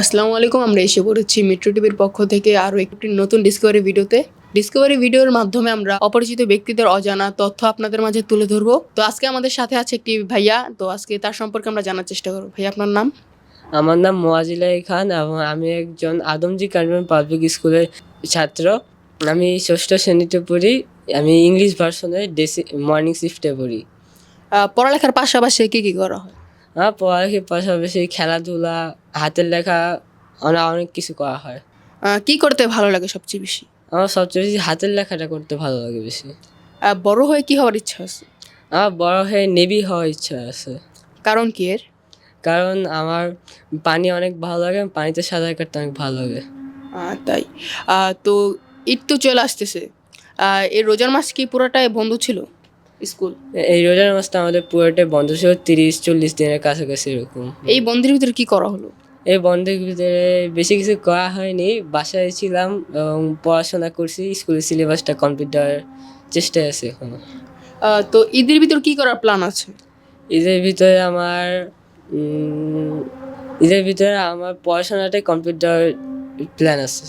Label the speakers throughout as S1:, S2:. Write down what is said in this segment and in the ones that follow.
S1: আসসালামু আলাইকুম আমরা এসে পড়েছি মেট্রো টিভির পক্ষ থেকে আরও একটি নতুন ডিসকভারি ভিডিওতে। ডিসকভারি ভিডিওর মাধ্যমে আমরা অপরিচিত ব্যক্তিদের অজানা তথ্য আপনাদের মাঝে তুলে ধরবো। তো আজকে আমাদের সাথে আছে একটি ভাইয়া তো আজকে তার সম্পর্কে আমরা জানার চেষ্টা করব। ভাইয়া আপনার নাম?
S2: আমার নাম মোয়াজিলাই খান এবং আমি একজন আদমজি কনভেন্ট পাবলিক স্কুলের ছাত্র। আমি ষষ্ঠ শ্রেণীতে পড়ি আমি ইংলিশ ভার্সনে ডেসি মর্নিং শিফটে পড়ি।
S1: পড়ালেখার পাশাপাশি কী কী করা হয়?
S2: আমার পড়ালেখার পাশাপাশি খেলাধুলা হাতের লেখা অনেক অনেক কিছু করা হয়।
S1: আহ, কি করতে ভালো লাগে সবচেয়ে বেশি?
S2: আমার সবচেয়ে বেশি হাতের লেখাটা করতে ভালো লাগে বেশি।
S1: আহ, বড় হয়ে কি হওয়ার ইচ্ছা আছে?
S2: আমার বড় হয়ে নেভি হওয়ার ইচ্ছা আছে।
S1: কারণ কি এর?
S2: কারণ আমার পানি অনেক ভালো লাগে পানিতে সাঁতার কাটতে অনেক ভালো লাগে।
S1: আহ, তাই। আহ, তো ঈদ তো চলে আসতেছে। আহ, এই রোজার মাস কি পুরোটাই বন্ধ ছিল? স্কুল।
S2: এই রোজার মাসটা আমাদের পুরোটাই বন্ধ ছিল তিরিশ চল্লিশ দিনের কাছাকাছি এরকম।
S1: এই বন্ধের ভিতরে কি করা হলো?
S2: এই বন্ধের ভিতরে বেশি কিছু করা হয়নি। বাসায় ছিলাম এবং পড়াশোনা করছি স্কুলের সিলেবাসটা কমপ্লিট দেওয়ার চেষ্টায় আছে এখন।
S1: তো ঈদের ভিতর কি করার প্ল্যান আছে?
S2: ঈদের ভিতরে আমার ঈদের ভিতরে আমার পড়াশোনাটাই কমপ্লিট দেওয়ার প্ল্যান আছে।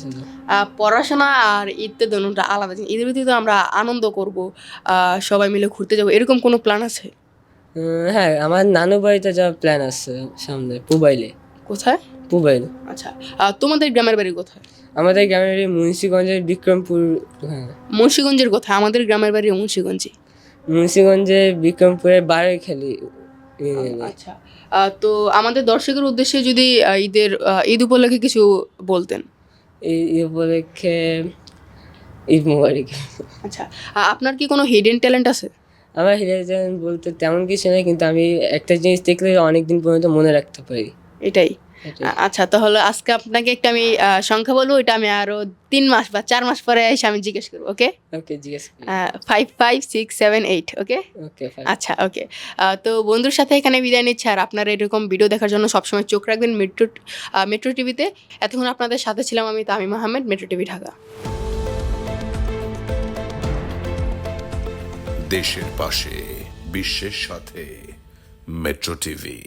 S1: পড়াশোনা আর ঈদতে তো দুটোটা আলাদা। জিনিস। ঈদের ভিতরে তো আমরা আনন্দ করব সবাই মিলে ঘুরতে যাব এরকম কোনো প্ল্যান আছে?
S2: হ্যাঁ আমার নানু বাড়িতে যাওয়ার প্ল্যান আছে সামনে পুবাইলে।
S1: কোথায়?
S2: পুবাইল।
S1: আচ্ছা তোমাদের গ্রামের বাড়ি কোথায়?
S2: আমাদের গ্রামের বাড়ি মুন্সিগঞ্জের বিক্রমপুর হ্যাঁ।
S1: মুন্সিগঞ্জের কোথায়? আমাদের গ্রামের বাড়ি মুন্সিগঞ্জে।
S2: মুন্সিগঞ্জে বিক্রমপুরের বারে খেলি ইউনিয়নে।
S1: আচ্ছা। তো আমাদের দর্শকের উদ্দেশ্যে যদি ঈদের ঈদ উপলক্ষে কিছু বলতেন।
S2: এই এই উপলক্ষে ঈদ মুবারক।
S1: আচ্ছা। আপনার কি কোনো হিডেন ট্যালেন্ট আছে?
S2: আমার হিডেন ট্যালেন্ট বলতে তেমন কিছু নেই কিন্তু আমি একটা জিনিস দেখলে অনেক দিন পর্যন্ত মনে রাখতে পারি।
S1: এটাই। আচ্ছা তাহলে আজকে আপনাকে একটা আমি সংখ্যা বলব এটা আমি আরও তিন মাস বা চার মাস পরে এসে আমি জিজ্ঞেস করব ওকে?
S2: ওকে জিজ্ঞেস
S1: five five six seven eight okay?
S2: Okay
S1: আচ্ছা ওকে। তো বন্ধুর সাথে এখানে বিদায় নিচ্ছে আর আপনারা এরকম ভিডিও দেখার জন্য সবসময় চোখ রাখবেন মেট্রো মেট্রো টিভিতে এতক্ষণ আপনাদের সাথে ছিলাম আমি তামিম আহমেদ মেট্রো টিভি ঢাকা।
S3: দেশের পাশে বিশ্বের সাথে মেট্রো টিভি